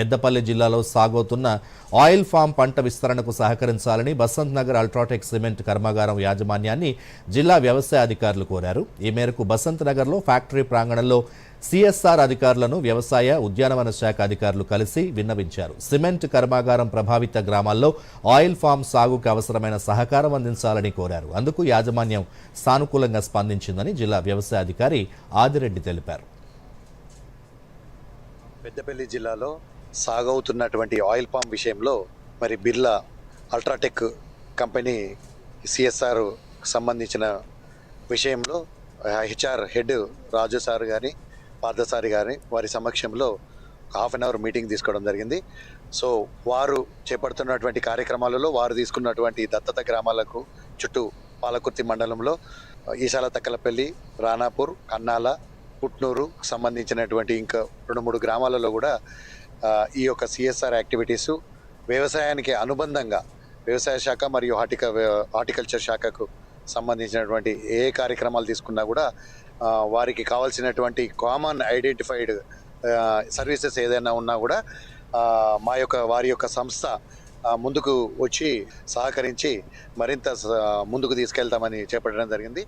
పెద్దపల్లి జిల్లాలో సాగవుతున్న oil form పంట విస్తరణకు సహకరించాలని బసంత్ నగర్ అల్ట్రాటెక్ సిమెంట్ కర్మాగారం యాజమాన్యాన్ని జిల్లా వ్యవసాయ అధికారులు కోరారు. ఈ మేరకు బసంత్ నగర్లో ఫ్యాక్టరీ ప్రాంగణంలో సిఎస్ఆర్ అధికారులను వ్యవసాయ ఉద్యానవన శాఖ అధికారులు కలిసి విన్నవించారు. సిమెంట్ కర్మాగారం ప్రభావిత గ్రామాల్లో ఆయిల్ ఫామ్ సాగుకు అవసరమైన సహకారం అందించాలని కోరారు. అందుకు యాజమాన్యం సానుకూలంగా స్పందించిందని జిల్లా వ్యవసాయ అధికారి ఆదిరెడ్డి తెలిపారు. పెద్దపల్లి జిల్లాలో సాగవుతున్నటువంటి ఆయిల్ పామ్ విషయంలో మరి బిర్లా అల్ట్రాటెక్ కంపెనీ సిఎస్ఆర్ సంబంధించిన విషయంలో హెచ్ఆర్ హెడ్ రాజు సార్ గారి పార్థసారి గారి వారి సమక్షంలో హాఫ్ అన్ అవర్ మీటింగ్ తీసుకోవడం జరిగింది. సో వారు చేపడుతున్నటువంటి కార్యక్రమాలలో వారు తీసుకున్నటువంటి దత్తత గ్రామాలకు చుట్టూ పాలకుర్తి మండలంలో ఈశాల తక్కలపల్లి రానాపూర్ కన్నాల పుట్నూరు సంబంధించినటువంటి ఇంకా రెండు మూడు గ్రామాలలో కూడా ఈ యొక్క సిఎస్ఆర్ యాక్టివిటీస్ వ్యవసాయానికి అనుబంధంగా వ్యవసాయ శాఖ మరియు హార్టిక హార్టికల్చర్ శాఖకు సంబంధించినటువంటి ఏ కార్యక్రమాలు తీసుకున్నా కూడా వారికి కావాల్సినటువంటి కామన్ ఐడెంటిఫైడ్ సర్వీసెస్ ఏదైనా ఉన్నా కూడా మా యొక్క వారి యొక్క సంస్థ ముందుకు వచ్చి సహకరించి మరింత ముందుకు తీసుకెళ్తామని చేపట్టడం జరిగింది.